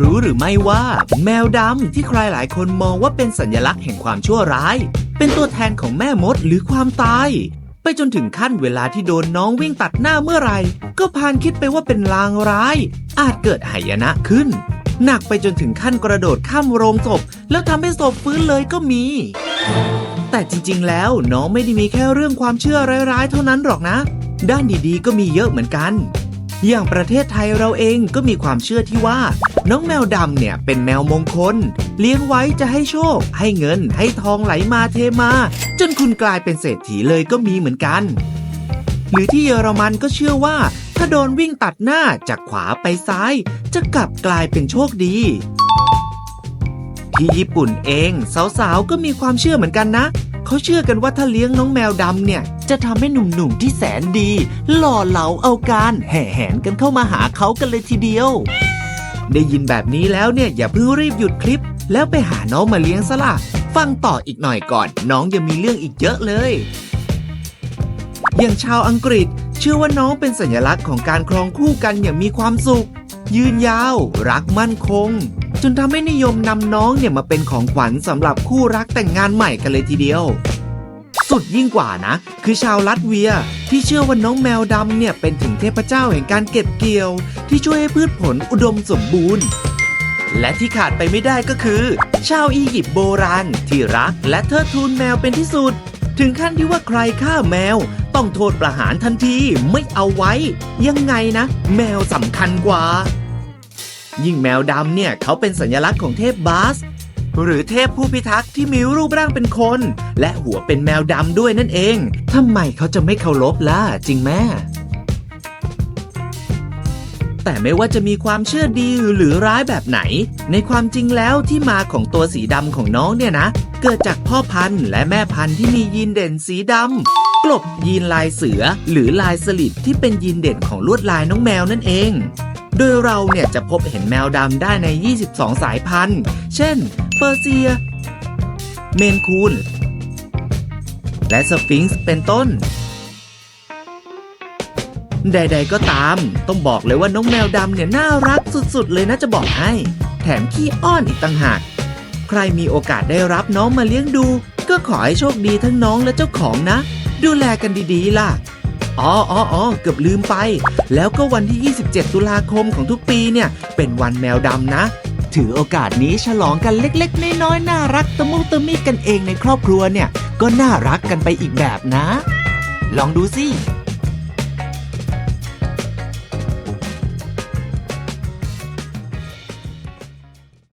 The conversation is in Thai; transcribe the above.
รู้หรือไม่ว่าแมวดำที่ใครหลายคนมองว่าเป็นสัญลักษณ์แห่งความชั่วร้าย เป็นตัวแทนของแม่มดหรือความตาย ไปจนถึงขั้นเวลาที่โดนน้องวิ่งตัดหน้าเมื่อไหร่ ก็พานคิดไปว่าเป็นลางร้าย อาจเกิดหายนะขึ้น หนักไปจนถึงขั้นกระโดดข้ามโรงศพ แล้วทำให้ศพฟื้นเลยก็มี แต่จริงๆ แล้วน้องไม่ได้มีแค่เรื่องความเชื่อร้ายๆ เท่านั้นหรอกนะ ด้านดีๆ ก็มีเยอะเหมือนกัน อย่างประเทศไทยเราเองก็มีความเชื่อที่ว่า น้องแมวดำเนี่ยเป็นแมวมงคล เลี้ยงไว้จะให้โชค ให้เงิน ให้ทองไหลมาเทมา จนคุณกลายเป็นเศรษฐีเลยก็มีเหมือนกัน หรือที่เยอรมันก็เชื่อว่า ถ้าโดนวิ่งตัดหน้าจากขวาไปซ้าย จะกลับกลายเป็นโชคดีที่ญี่ปุ่นเอง สาวๆ ก็มีความเชื่อเหมือนกันนะ เขาเชื่อกันว่าถ้าเลี้ยงน้องแมวดำเนี่ย จะทำให้หนุ่มๆที่แสนดี หล่อเหลาเอาการแห่แหนกันเข้ามาหาเขากันเลยทีเดียว ได้ยินแบบนี้แล้วเนี่ยอย่าเพิ่งรีบหยุดคลิป แล้วไปหาน้องมาเลี้ยงซะล่ะฟังต่ออีกหน่อยก่อน น้องยังมีเรื่องอีกเยอะเลย อย่างชาวอังกฤษ เชื่อว่าน้องเป็นสัญลักษณ์ของการครองคู่กันอย่างมีความสุข ยืนยาว รักมั่นคง จนทำให้นิยมนำน้องเนี่ยมาเป็นของขวัญสำหรับคู่รักแต่งงานใหม่กันเลยทีเดียว สุดยิ่งกว่านะ คือชาวลัตเวียที่เชื่อว่าน้องแมวดำเนี่ยเป็นถึงเทพเจ้าแห่งการเก็บเกี่ยว ที่ช่วยให้พืชผลอุดมสมบูรณ์ และที่ขาดไปไม่ได้ก็คือ ชาวอียิปต์โบราณ ที่รักและเทิดทูนแมวเป็นที่สุด ถึงขั้นที่ว่าใครฆ่าแมว ต้องโทษประหารทันทีไม่เอาไว้ ยังไงนะ แมวสำคัญกว่ายิ่งแมวดำเนี่ยเขาเป็นสัญลักษณ์ของเทพบาส หรือเทพผู้พิทักษ์ที่มีรูปร่างเป็นคน และหัวเป็นแมวดำด้วยนั่นเองทำไมเขาจะไม่เคารพล่ะจริงแม่แต่ไม่ว่าจะมีความเชื่อดีหรือร้ายแบบไหน ในความจริงแล้วที่มาของตัวสีดำของน้องเนี่ยนะ เกิดจากพ่อพันธุ์และแม่พันธุ์ที่มียีนเด่นสีดำกลบยีนลายเสือ หรือลายสลิดที่เป็นยีนเด่นของลวดลายน้องแมวนั่นเอง โดยเราเนี่ยจะพบเห็นแมวดำได้ใน 22 สายพันธุ์ เช่น ปอร์เซีย เมนคูน และสฟิงซ์เป็นต้น ใด ๆ ก็ตาม ต้องบอกเลยว่าน้องแมวดำเนี่ยน่ารักสุด ๆ เลยนะจะบอกให้ แถมขี้อ้อนอีกต่างหาก ใครมีโอกาสได้รับน้องมาเลี้ยงดู ก็ขอให้โชคดีทั้งน้องและเจ้าของนะ ดูแลกันดีๆล่ะอ๋ออ๋อเกือบลืมไป แล้วก็วันที่ 27 ตุลาคมของทุกปีเนี่ย เป็นวันแมวดำนะ ถือโอกาสนี้ฉลองกันเล็กๆ น้อยๆน่ารักตะมุตะมิกันเองในครอบครัวเนี่ย ก็น่ารักกันไปอีกแบบนะ ลองดูสิ